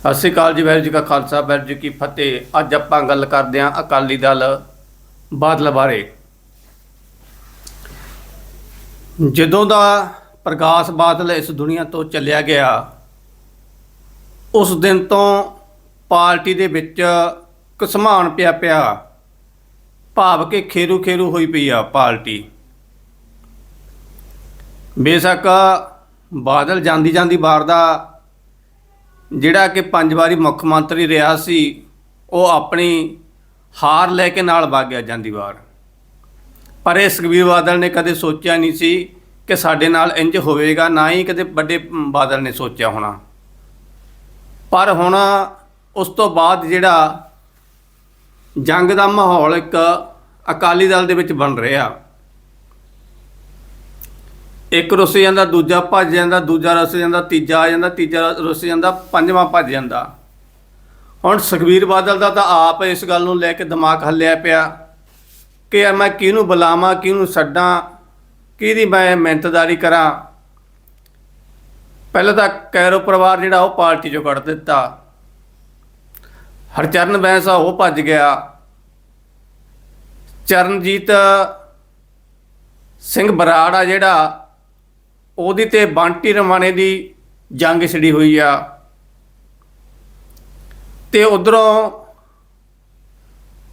ਸਤਿ ਸ਼੍ਰੀ ਅਕਾਲ ਜੀ, ਵਾਹਿਗੁਰੂ ਜੀ ਕਾ ਖਾਲਸਾ, ਵਾਹਿਗੁਰੂ ਜੀ ਕੀ ਫਤਿਹ। ਅੱਜ ਆਪਾਂ ਗੱਲ ਕਰਦੇ ਹਾਂ ਅਕਾਲੀ ਦਲ ਬਾਦਲ ਬਾਰੇ। ਜਦੋਂ ਦਾ ਪ੍ਰਕਾਸ਼ ਬਾਦਲ ਇਸ ਦੁਨੀਆ ਤੋਂ ਚੱਲਿਆ ਗਿਆ, ਉਸ ਦਿਨ ਤੋਂ ਪਾਰਟੀ ਦੇ ਵਿੱਚ ਘਸਮਾਨ ਪਿਆ ਪਿਆ। ਭਾਵ ਕਿ ਖੇਰੂ ਖੇਰੂ ਹੋਈ ਪਈ ਆ ਪਾਰਟੀ। ਬੇਸ਼ੱਕ ਬਾਦਲ ਜਾਂਦੀ ਜਾਂਦੀ ਵਾਰ ਦਾ ਜਿਹੜਾ ਕਿ ਪੰਜ ਵਾਰੀ ਮੁੱਖ ਮੰਤਰੀ ਰਿਹਾ ਸੀ, ਉਹ ਆਪਣੀ ਹਾਰ ਲੈ ਕੇ ਨਾਲ ਵਗ ਗਿਆ ਜਾਂਦੀ ਵਾਰ। ਪਰ ਇਹ ਸੁਖਬੀਰ ਬਾਦਲ ਨੇ ਕਦੇ ਸੋਚਿਆ ਨਹੀਂ ਸੀ ਕਿ ਸਾਡੇ ਨਾਲ ਇੰਜ ਹੋਵੇਗਾ, ਨਾ ਹੀ ਕਦੇ ਵੱਡੇ ਬਾਦਲ ਨੇ ਸੋਚਿਆ ਹੋਣਾ। ਪਰ ਹੁਣ ਉਸ ਤੋਂ ਬਾਅਦ ਜਿਹੜਾ ਜੰਗ ਦਾ ਮਾਹੌਲ ਇੱਕ ਅਕਾਲੀ ਦਲ ਦੇ ਵਿੱਚ ਬਣ ਰਿਹਾ। ਇੱਕ ਰੁੱਸ ਜਾਂਦਾ, ਦੂਜਾ ਭੱਜ ਜਾਂਦਾ, ਦੂਜਾ ਰੁੱਸ ਜਾਂਦਾ, ਤੀਜਾ ਆ ਜਾਂਦਾ, ਤੀਜਾ ਰੁੱਸ ਜਾਂਦਾ, ਪੰਜਵਾਂ ਭੱਜ ਜਾਂਦਾ। ਹੁਣ ਸੁਖਬੀਰ ਬਾਦਲ ਦਾ ਤਾਂ ਆਪ ਇਸ ਗੱਲ ਨੂੰ ਲੈ ਕੇ ਦਿਮਾਗ ਹੱਲਿਆ ਪਿਆ ਕਿ ਮੈਂ ਕਿਹਨੂੰ ਬੁਲਾਵਾਂ, ਕਿਹਨੂੰ ਛੱਡਾਂ, ਕਿਹਦੀ ਮੈਂ ਮਿਹਨਤਦਾਰੀ ਕਰਾਂ। ਪਹਿਲਾਂ ਤਾਂ ਕੈਰੋ ਪਰਿਵਾਰ ਜਿਹੜਾ ਉਹ ਪਾਰਟੀ ਚੋਂ ਕੱਢ ਦਿੱਤਾ। ਹਰਚਰਨ ਬੈਂਸਾ ਉਹ ਭੱਜ ਗਿਆ। ਚਰਨਜੀਤ ਸਿੰਘ ਬਰਾੜ ਆ ਜਿਹੜਾ ਉਹਦੀ ਤੇ ਬੰਟੀ ਰਮਾਣੇ ਦੀ ਜੰਗ ਛਿੜੀ ਹੋਈ ਆ। ਤੇ ਉਧਰੋਂ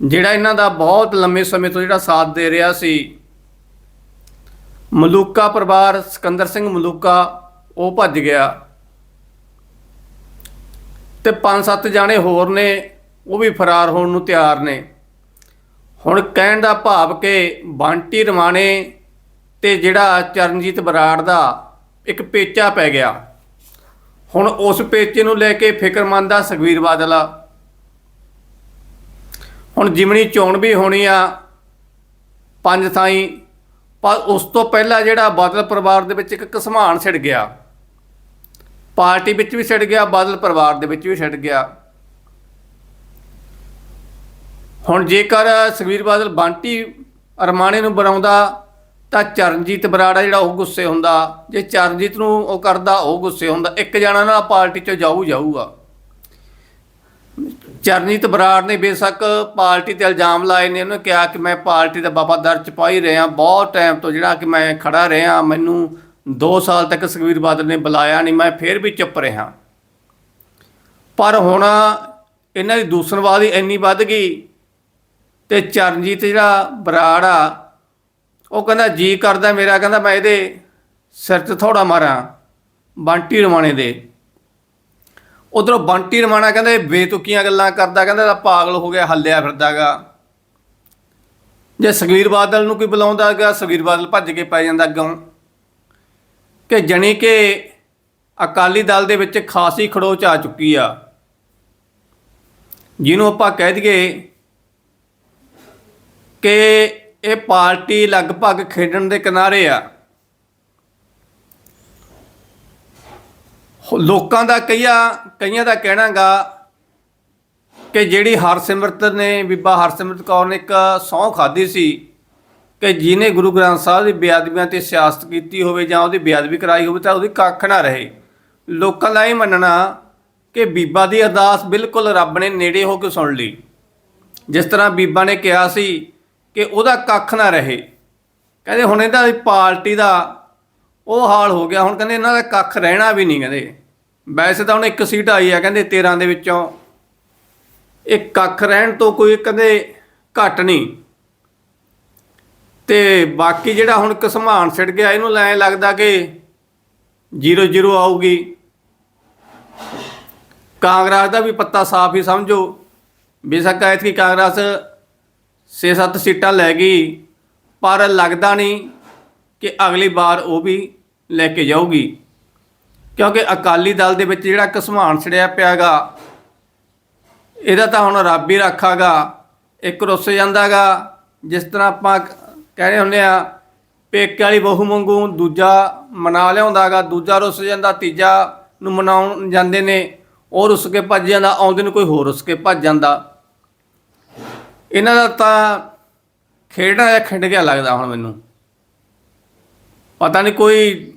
ਜਿਹੜਾ ਇਹਨਾਂ ਦਾ ਬਹੁਤ ਲੰਮੇ ਸਮੇਂ ਤੋਂ ਜਿਹੜਾ ਸਾਥ ਦੇ ਰਿਹਾ ਸੀ, ਮਲੂਕਾ ਪਰਿਵਾਰ, ਸਿਕੰਦਰ ਸਿੰਘ ਮਲੂਕਾ, ਉਹ ਭੱਜ ਗਿਆ। ਤੇ ਪੰਜ ਸੱਤ ਜਾਣੇ ਹੋਰ ਨੇ, ਉਹ ਵੀ ਫਰਾਰ ਹੋਣ ਨੂੰ ਤਿਆਰ ਨੇ। ਹੁਣ ਕਹਿਣ ਦਾ ਭਾਵ ਕਿ ਬੰਟੀ ਰਮਾਣੇ ਤੇ ਜਿਹੜਾ ਚਰਨਜੀਤ ਬਰਾੜ ਦਾ ਇੱਕ ਪੇਚਾ ਪੈ ਗਿਆ। ਹੁਣ ਉਸ ਪੇਚੇ ਨੂੰ ਲੈ ਕੇ ਫਿਕਰਮੰਦ ਆ ਸੁਖਬੀਰ ਬਾਦਲ। ਆ ਹੁਣ ਜਿਮਣੀ ਚੋਣ ਵੀ ਹੋਣੀ ਆ ਪੰਜ ਥਾਈ, ਪਰ ਉਸ ਤੋਂ ਪਹਿਲਾਂ ਜਿਹੜਾ ਬਾਦਲ ਪਰਿਵਾਰ ਦੇ ਵਿੱਚ ਇੱਕ ਘਸਮਾਨ ਛਿੜ ਗਿਆ। ਪਾਰਟੀ ਵਿੱਚ ਵੀ ਛਿੜ ਗਿਆ, ਬਾਦਲ ਪਰਿਵਾਰ ਦੇ ਵਿੱਚ ਵੀ ਛਿੜ ਗਿਆ। ਹੁਣ ਜੇਕਰ ਸੁਖਬੀਰ ਬਾਦਲ ਬਾਂਟੀ ਅਰਮਾਣੇ ਨੂੰ ਬਣਾਉਂਦਾ ਤਾਂ ਚਰਨਜੀਤ ਬਰਾੜਾ ਜਿਹੜਾ ਉਹ ਗੁੱਸੇ ਹੁੰਦਾ। ਜੇ ਚਰਨਜੀਤ ਨੂੰ ਉਹ ਕਰਦਾ, ਉਹ ਗੁੱਸੇ ਹੁੰਦਾ। ਇੱਕ ਜਣਾ ਨਾਲ ਪਾਰਟੀ ਚੋਂ ਜਾਊ ਜਾਊਗਾ। ਚਰਨਜੀਤ ਬਰਾੜ ਨੇ ਬੇਸ਼ੱਕ ਪਾਰਟੀ ਤੇ ਇਲਜ਼ਾਮ ਲਾਏ ਨੇ। ਉਹਨੇ ਕਿਹਾ ਕਿ ਮੈਂ ਪਾਰਟੀ ਦਾ ਵਫਾਦਾਰ ਚਪਾਈ ਰਿਹਾ। ਬਹੁਤ ਟਾਈਮ ਤੋਂ ਜਿਹੜਾ ਕਿ ਮੈਂ ਖੜਾ ਰਿਹਾ, ਮੈਨੂੰ 2 ਸਾਲ ਤੱਕ ਸੁਖਬੀਰ ਬਾਦਲ ਨੇ ਬੁਲਾਇਆ ਨਹੀਂ। ਮੈਂ ਫਿਰ ਵੀ ਚੁੱਪ ਰਿਹਾ। ਪਰ ਹੁਣ ਇਹਨਾਂ ਦੀ ਦੂਸਰਵਾਦੀ ਇੰਨੀ ਵੱਧ ਗਈ ਤੇ ਚਰਨਜੀਤ ਜਿਹੜਾ ਬਰਾੜ ਆ ਉਹ ਕਹਿੰਦਾ, ਜੀ ਕਰਦਾ ਮੇਰਾ, ਕਹਿੰਦਾ ਮੈਂ ਇਹਦੇ ਸਿਰ 'ਚ ਥੋੜਾ ਮਾਰਾਂ, ਬੰਟੀ ਰਮਾਣੇ ਦੇ। ਉਧਰੋਂ ਬੰਟੀ ਰਮਾਣਾ ਕਹਿੰਦਾ, ਇਹ ਬੇਤੁਕੀਆਂ ਗੱਲਾਂ ਕਰਦਾ, ਕਹਿੰਦਾ ਇਹਦਾ ਪਾਗਲ ਹੋ ਗਿਆ, ਹੱਲਿਆ ਫਿਰਦਾਗਾ। ਜੇ ਸੁਖਬੀਰ ਬਾਦਲ ਨੂੰ ਕੋਈ ਬੁਲਾਉਂਦਾ ਗਿਆ ਸੁਖਬੀਰ ਬਾਦਲ ਭੱਜ ਕੇ ਪੈ ਜਾਂਦਾ ਅੱਗੋਂ। ਕਿ ਜਣੀ ਕਿ ਅਕਾਲੀ ਦਲ ਦੇ ਵਿੱਚ ਖਾਸੀ ਖੜੋਚ ਆ ਚੁੱਕੀ ਆ। ਜਿਹਨੂੰ ਆਪਾਂ ਕਹਿ ਦਈਏ ਕਿ ਇਹ ਪਾਰਟੀ ਲਗਭਗ ਖੇਡਣ ਦੇ ਕਿਨਾਰੇ ਆ। ਲੋਕਾਂ ਦਾ ਕਈਆਂ ਕਈਆਂ ਦਾ ਕਹਿਣਾਗਾ ਕਿ ਜਿਹੜੀ ਹਰਸਿਮਰਤ ਨੇ, ਬੀਬਾ ਹਰਸਿਮਰਤ ਕੌਰ ਨੇ ਇੱਕ ਸਹੁੰ ਖਾਧੀ ਸੀ ਕਿ ਜਿਹਨੇ ਗੁਰੂ ਗ੍ਰੰਥ ਸਾਹਿਬ ਦੀ ਬੇਅਦਬੀਆਂ ਤੇ ਸਿਆਸਤ ਕੀਤੀ ਹੋਵੇ ਜਾਂ ਉਹਦੀ ਬੇਅਦਬੀ ਕਰਾਈ ਹੋਵੇ ਤਾਂ ਉਹਦੀ ਕੱਖ ਨਾ ਰਹੇ। ਲੋਕਾਂ ਦਾ ਇਹ ਮੰਨਣਾ ਕਿ ਬੀਬਾ ਦੀ ਅਰਦਾਸ ਬਿਲਕੁਲ ਰੱਬ ਨੇ ਨੇੜੇ ਹੋ ਕੇ ਸੁਣ ਲਈ। ਜਿਸ ਤਰ੍ਹਾਂ ਬੀਬਾ ਨੇ ਕਿਹਾ ਸੀ ਕਿ ਉਹਦਾ ਕੱਖ ਨਾ ਰਹੇ। ਕਹਿੰਦੇ ਹੁਣ ਇਹਦਾ ਪਾਰਟੀ ਦਾ ਉਹ ਹਾਲ ਹੋ ਗਿਆ। ਹੁਣ ਕਹਿੰਦੇ ਇਹਨਾਂ ਦਾ ਕੱਖ ਰਹਿਣਾ ਵੀ ਨਹੀਂ ਕਹਿੰਦੇ। ਵੈਸੇ ਤਾਂ ਹੁਣ ਇੱਕ ਸੀਟ ਆਈ ਆ ਕਹਿੰਦੇ 13 ਦੇ ਵਿੱਚੋਂ। ਇਹ ਕੱਖ ਰਹਿਣ ਤੋਂ ਕੋਈ ਕਹਿੰਦੇ ਘੱਟ ਨਹੀਂ। ਤੇ ਬਾਕੀ ਜਿਹੜਾ ਹੁਣ ਕਸਮਾਨ ਛਿੜ ਗਿਆ, ਇਹਨੂੰ ਲੈ ਲੱਗਦਾ ਕਿ 0-0 ਆਊਗੀ। ਕਾਂਗਰਸ ਦਾ ਵੀ ਪੱਤਾ ਸਾਫ਼ ਹੀ ਸਮਝੋ। ਬੇਸ਼ੱਕ ਐਤਕੀ ਕਾਂਗਰਸ 6-7 ਸੀਟਾਂ ਲੈ ਗਈ, ਪਰ ਲੱਗਦਾ ਨਹੀਂ ਕਿ ਅਗਲੀ ਵਾਰ ਉਹ ਵੀ ਲੈ ਕੇ ਜਾਊਗੀ। ਕਿਉਂਕਿ ਅਕਾਲੀ ਦਲ ਦੇ ਵਿੱਚ ਜਿਹੜਾ ਘਸਮਾਨ ਛੜਿਆ ਪਿਆਗਾ, ਇਹਦਾ ਤਾਂ ਹੁਣ ਰੱਬ ਹੀ ਰੱਖਾਗਾ, ਇੱਕ ਰੁੱਸ ਜਾਂਦਾਗਾ, ਜਿਸ ਤਰ੍ਹਾਂ ਆਪਾਂ ਕਹਿੰਦੇ ਹੁੰਦੇ ਆ ਪੇਕੇ ਵਾਲੀ ਬਹੂ ਵਾਂਗੂ ਦੂਜਾ ਮਨਾ ਲਿਆਉਂਦਾਗਾ, ਦੂਜਾ ਰੁੱਸ ਜਾਂਦਾ, ਤੀਜਾ ਨੂੰ ਮਨਾਉਣ ਜਾਂਦੇ ਨੇ, ਉਹ ਰੁੱਸ ਕੇ ਭੱਜ ਜਾਂਦਾ, ਆਉਂਦੇ ਨੂੰ ਕੋਈ ਹੋਰ ਰੁੱਸ ਕੇ ਭੱਜ ਜਾਂਦਾ। ਇਹਨਾਂ ਦਾ ਤਾਂ ਖੇਡਣਾ ਜਾਂ ਖਿੰਡ ਗਿਆ ਲੱਗਦਾ ਹੁਣ ਮੈਨੂੰ। ਪਤਾ ਨਹੀਂ ਕੋਈ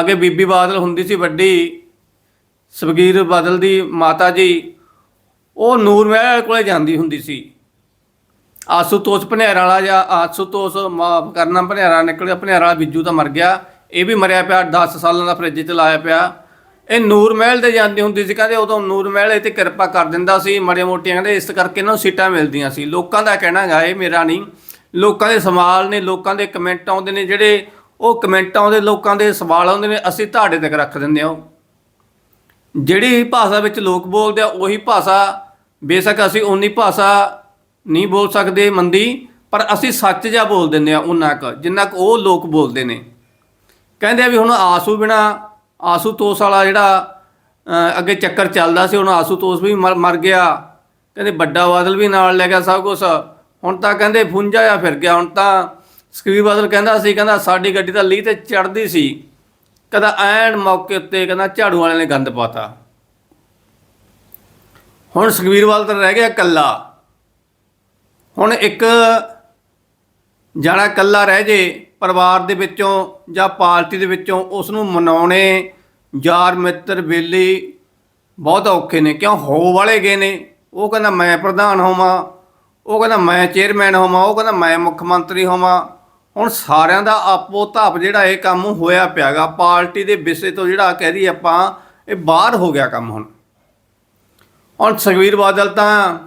ਅੱਗੇ ਬੀਬੀ ਬਾਦਲ ਹੁੰਦੀ ਸੀ ਵੱਡੀ, ਸੁਖਬੀਰ ਬਾਦਲ ਦੀ ਮਾਤਾ ਜੀ, ਉਹ ਨੂਰ ਮਹਿਲ ਕੋਲੇ ਜਾਂਦੀ ਹੁੰਦੀ ਸੀ। ਆਸੂਤੋष ਭਨੇਰਾ ਵਾਲਾ ਜਾਂ ਆਸੂਤੋष ਮਾਫ ਕਰਨਾ ਭਨੇਰਾ ਨਿਕਲਿਆ ਭਨੇਰਾ ਵਾਲਾ ਬਿੱਜੂ ਤਾਂ ਮਰ ਗਿਆ। ਇਹ ਵੀ ਮਰਿਆ ਪਿਆ 10 ਸਾਲਾਂ ਦਾ ਫ੍ਰਿਜ 'ਚ ਲਾਇਆ ਪਿਆ। ਇਹ ਨੂਰ ਮਹਿਲ ਤੇ ਜਾਂਦੀ ਹੁੰਦੀ ਸੀ, ਕਹਿੰਦੇ ਉਦੋਂ ਨੂਰ ਮਹਿਲ ਇਹ ਤੇ ਕਿਰਪਾ ਕਰ ਦਿੰਦਾ ਸੀ, ਮਾੜੀਆਂ ਮੋਟੀਆਂ, ਕਹਿੰਦੇ ਇਸ ਕਰਕੇ ਇਹਨਾਂ ਨੂੰ ਸੀਟਾਂ ਮਿਲਦੀਆਂ ਸੀ ਲੋਕਾਂ ਦਾ ਕਹਿਣਾ ਹੈਗਾ, ਇਹ ਮੇਰਾ ਨਹੀਂ, ਲੋਕਾਂ ਦੇ ਸਵਾਲ ਨੇ, ਲੋਕਾਂ ਦੇ ਕਮੈਂਟ ਆਉਂਦੇ ਨੇ, ਜਿਹੜੇ ਉਹ ਕਮੈਂਟ ਆਉਂਦੇ, ਲੋਕਾਂ ਦੇ ਸਵਾਲ ਆਉਂਦੇ ਨੇ, ਅਸੀਂ ਤੁਹਾਡੇ ਤੱਕ ਰੱਖ ਦਿੰਦੇ ਹਾਂ ਉਹ। ਜਿਹੜੀ ਭਾਸ਼ਾ ਵਿੱਚ ਲੋਕ ਬੋਲਦੇ ਆ, ਉਹੀ ਭਾਸ਼ਾ, ਬੇਸ਼ੱਕ ਅਸੀਂ ਉਨੀ ਭਾਸ਼ਾ ਨਹੀਂ ਬੋਲ ਸਕਦੇ, ਮੰਦੀ, ਪਰ ਅਸੀਂ ਸੱਚ ਜਿਹਾ ਬੋਲ ਦਿੰਦੇ ਆ ਉਹਨਾਂ ਕੁ, ਜਿੰਨਾ ਕੁ ਉਹ ਲੋਕ ਬੋਲਦੇ ਨੇ ਕਹਿੰਦੇ ਆ ਵੀ ਹੁਣ ਆਸੂ ਬਿਨਾ ਆਸੂਤੋਸ ਵਾਲਾ ਜਿਹੜਾ ਅੱਗੇ ਚੱਕਰ ਚੱਲਦਾ ਸੀ, ਹੁਣ ਆਸੂਤੋਸ ਵੀ ਮਰ ਮਰ ਗਿਆ। ਕਹਿੰਦੇ ਵੱਡਾ ਬਾਦਲ ਵੀ ਨਾਲ ਲੈ ਗਿਆ ਸਭ ਕੁਝ ਹੁਣ ਤਾਂ ਕਹਿੰਦੇ ਫੁੰਜਾ ਆ ਫਿਰ ਗਿਆ। ਹੁਣ ਤਾਂ ਸਕਵੀ ਬਾਦਲ ਕਹਿੰਦਾ ਸੀ, ਕਹਿੰਦਾ ਸਾਡੀ ਗੱਡੀ ਤਾਂ ਲੀਹ ਤੇ ਚੜਦੀ ਸੀ। ਕਹਿੰਦਾ ਐਨ ਮੌਕੇ ਉੱਤੇ ਕਹਿੰਦਾ ਝਾੜੂ ਵਾਲਿਆਂ ਨੇ ਗੰਦ ਪਾਤਾ। ਹੁਣ ਸੁਖਬੀਰ ਬਾਦਲ ਤਾਂ ਰਹਿ ਗਿਆ ਇਕੱਲਾ। ਹੁਣ ਇੱਕ ਜਾਣਾ ਇਕੱਲਾ ਰਹਿ ਜੇ ਪਰਿਵਾਰ ਦੇ ਵਿੱਚੋਂ ਜਾਂ ਪਾਰਟੀ ਦੇ ਵਿੱਚੋਂ ਉਸ ਨੂੰ ਮਨਾਉਣੇ ਯਾਰ ਮਿੱਤਰ ਬੇਲੀ ਬਹੁਤ ਔਖੇ ਨੇ। ਕਿਉਂ? ਹੋ ਵਾਲੇ ਗਏ ਨੇ। ਉਹ ਕਹਿੰਦਾ, ਮੈਂ ਪ੍ਰਧਾਨ ਹੋਵਾਂ। ਉਹ ਕਹਿੰਦਾ, ਮੈਂ ਚੇਅਰਮੈਨ ਹੋਵਾਂ। ਉਹ ਕਹਿੰਦਾ, ਮੈਂ ਮੁੱਖ ਮੰਤਰੀ ਹੋਵਾਂ। ਹੁਣ ਸਾਰਿਆਂ ਦਾ ਆਪੋ ਧਾਪ ਜਿਹੜਾ ਇਹ ਕੰਮ ਹੋਇਆ ਪਿਆਗਾ। ਪਾਰਟੀ ਦੇ ਵਿਸ਼ੇ ਤੋਂ ਜਿਹੜਾ ਕਹਿ ਦਈਏ ਆਪਾਂ, ਇਹ ਬਾਹਰ ਹੋ ਗਿਆ ਕੰਮ ਹੁਣ। ਹੁਣ ਸੁਖਬੀਰ ਬਾਦਲ ਤਾਂ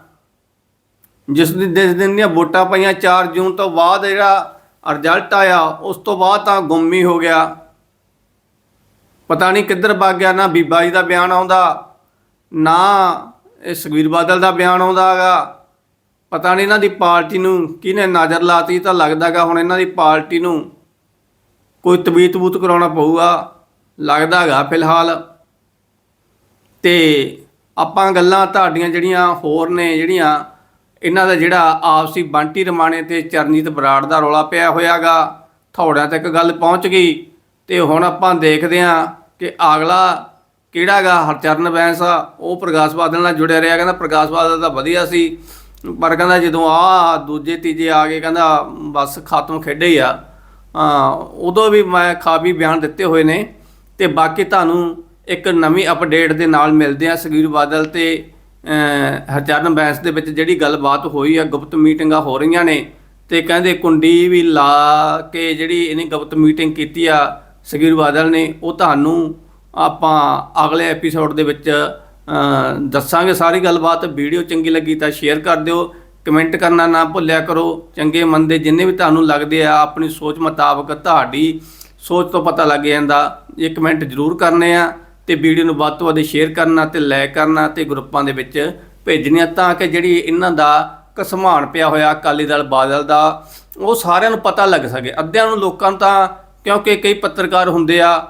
ਜਿਸ ਦਿਨ ਜਿਸ ਦਿਨ ਦੀਆਂ ਵੋਟਾਂ ਪਈਆਂ 4 ਜੂਨ ਤੋਂ ਬਾਅਦ ਜਿਹੜਾ ਰਿਜ਼ਲਟ ਆਇਆ, ਉਸ ਤੋਂ ਬਾਅਦ ਤਾਂ ਗੁੰਮੀ ਹੋ ਗਿਆ। ਪਤਾ ਨਹੀਂ ਕਿੱਧਰ ਭੱਗ ਗਿਆ, ਨਾ ਬੀਬਾ ਜੀ ਦਾ ਬਿਆਨ ਆਉਂਦਾ, ਨਾ ਇਹ ਸੁਖਬੀਰ ਬਾਦਲ ਦਾ ਬਿਆਨ ਆਉਂਦਾ ਹੈਗਾ। ਪਤਾ ਨਹੀਂ ਇਹਨਾਂ ਦੀ ਪਾਰਟੀ ਨੂੰ ਕਿਹਨੇ ਨਜ਼ਰ ਲਾਤੀ, ਤਾਂ ਲੱਗਦਾਗਾ ਹੁਣ ਇਹਨਾਂ ਦੀ ਪਾਰਟੀ ਨੂੰ ਕੋਈ ਤਬੀਤ ਬੂਤ ਕਰਾਉਣਾ ਪਊਗਾ, ਲੱਗਦਾ ਹੈਗਾ ਫਿਲਹਾਲ। ਤੇ ਆਪਾਂ ਗੱਲਾਂ ਤੁਹਾਡੀਆਂ ਜਿਹੜੀਆਂ ਹੋਰ ਨੇ, ਜਿਹੜੀਆਂ ਇਹਨਾਂ ਦਾ ਜਿਹੜਾ ਆਪਸੀ ਬੰਟੀ ਰਮਾਣੇ ਤੇ ਚਰਨਜੀਤ ਬਰਾੜ ਦਾ ਰੌਲਾ ਪਿਆ ਹੋਇਆਗਾ। ਥੋੜਿਆਂ ਤੱਕ ਗੱਲ ਪਹੁੰਚ ਗਈ ਤੇ ਹੁਣ ਆਪਾਂ ਦੇਖਦੇ ਹਾਂ ਕਿ ਅਗਲਾ ਕਿਹੜਾਗਾ ਹਰਚਰਨ ਬੈਂਸ ਆ, ਉਹ ਪ੍ਰਕਾਸ਼ ਬਾਦਲ ਨਾਲ ਜੁੜਿਆ ਰਿਹਾ। ਕਹਿੰਦਾ ਪ੍ਰਕਾਸ਼ ਬਾਦਲ ਤਾਂ ਵਧੀਆ ਸੀ, ਪਰ ਕਹਿੰਦਾ ਜਦੋਂ ਆ ਦੂਜੇ ਤੀਜੇ ਆ ਗਏ, ਕਹਿੰਦਾ ਬਸ ਖਾਤਮ ਖੇਡੇ ਹੀ ਆ। ਉਦੋਂ ਵੀ ਮੈਂ ਖਾਬੀ ਬਿਆਨ ਦਿੱਤੇ ਹੋਏ ਨੇ ਤੇ ਬਾਕੀ ਤੁਹਾਨੂੰ ਇੱਕ ਨਵੀਂ ਅਪਡੇਟ ਦੇ ਨਾਲ ਮਿਲਦੇ ਆ ਸੁਖਬੀਰ ਬਾਦਲ ਤੇ। ਹਰਚਰਨ ਬੈਂਸ ਦੇ ਵਿੱਚ ਜਿਹੜੀ ਗੱਲਬਾਤ ਹੋਈ ਆ, ਗੁਪਤ ਮੀਟਿੰਗਾਂ ਹੋ ਰਹੀਆਂ ਨੇ ਤੇ ਕਹਿੰਦੇ ਕੁੰਡੀ ਵੀ ਲਾ ਕੇ ਜਿਹੜੀ ਇਹਨੇ ਗੁਪਤ ਮੀਟਿੰਗ ਕੀਤੀ ਆ ਸੁਖਬੀਰ ਬਾਦਲ ਨੇ, ਉਹ ਤੁਹਾਨੂੰ ਆਪਾਂ ਅਗਲੇ ਐਪੀਸੋਡ ਦੇ ਵਿੱਚ ਦੱਸਾਂਗੇ ਸਾਰੀ ਗੱਲਬਾਤ। ਵੀਡੀਓ ਚੰਗੀ ਲੱਗੀ ਤਾਂ ਸ਼ੇਅਰ ਕਰ ਦਿਓ। ਕਮੈਂਟ ਕਰਨਾ ਨਾ ਭੁੱਲਿਆ ਕਰੋ। ਚੰਗੇ ਮੰਦੇ ਜਿੰਨੇ ਵੀ ਤੁਹਾਨੂੰ ਲੱਗਦੇ ਆ, ਆਪਣੀ ਸੋਚ ਮੁਤਾਬਕ ਤੁਹਾਡੀ ਸੋਚ ਤੋਂ ਪਤਾ ਲੱਗ ਜਾਂਦਾ। ਇਹ ਕਮੈਂਟ ਜ਼ਰੂਰ ਕਰਨੇ ਆ। ਤੇ ਵੀਡੀਓ ਨੂੰ ਵੱਧ ਤੋਂ ਵੱਧ ਸ਼ੇਅਰ ਕਰਨਾ ਤੇ ਲਾਈਕ ਕਰਨਾ ਤੇ ਗਰੁੱਪਾਂ ਦੇ ਵਿੱਚ ਭੇਜਣੀਆਂ ਤਾਂ ਕਿ ਜਿਹੜੀ ਇਹਨਾਂ ਦਾ ਕਸਮਾਨ ਪਿਆ ਹੋਇਆ ਅਕਾਲੀ ਦਲ, ਬਾਦਲ ਦਾ, ਉਹ ਸਾਰਿਆਂ ਨੂੰ ਪਤਾ ਲੱਗ ਸਕੇ। ਅੱਧਿਆਂ ਨੂੰ ਲੋਕਾਂ ਨੂੰ ਤਾਂ ਕਿਉਂਕਿ ਕਈ ਪੱਤਰਕਾਰ ਹੁੰਦੇ ਆ,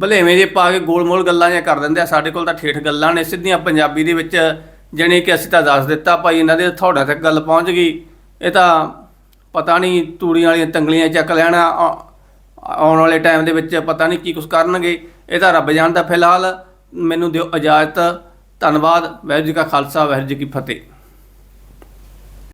ਭਲੇਵੇਂ ਜੇ ਪਾ ਕੇ ਗੋਲ-ਮੋਲ ਗੱਲਾਂ ਜਾਂ ਕਰ ਦਿੰਦੇ ਆ, ਸਾਡੇ ਕੋਲ ਤਾਂ ਠੇਠ ਗੱਲਾਂ ਨੇ, ਸਿੱਧੀਆਂ ਪੰਜਾਬੀ ਦੇ ਵਿੱਚ ਜਾਣੀ ਕਿ ਅਸੀਂ ਤਾਂ ਦੱਸ ਦਿੱਤਾ, ਭਾਈ ਇਹਨਾਂ ਦੇ ਥੋੜਾ ਤੱਕ ਗੱਲ ਪਹੁੰਚ ਗਈ। ਇਹ ਤਾਂ ਪਤਾ ਨਹੀਂ ਤੂੜੀਆਂ ਵਾਲੀਆਂ ਤੰਗਲੀਆਂ ਚੱਕ ਲੈਣਾ, ਆ- ਆਉਣ ਵਾਲੇ ਟਾਈਮ ਦੇ ਵਿੱਚ ਪਤਾ ਨਹੀਂ ਕੀ ਕੁਝ ਕਰਨਗੇ। ਇਹ ਤਾਂ ਰੱਬ ਜਾਣਦਾ ਫਿਲਹਾਲ। ਮੈਨੂੰ ਦਿਓ ਇਜਾਜ਼ਤ। ਧੰਨਵਾਦ। ਵਾਹਿਗੁਰੂ ਜੀ ਕਾ ਖਾਲਸਾ, ਵਾਹਿਗੁਰੂ ਜੀ ਕੀ ਫਤਿਹ।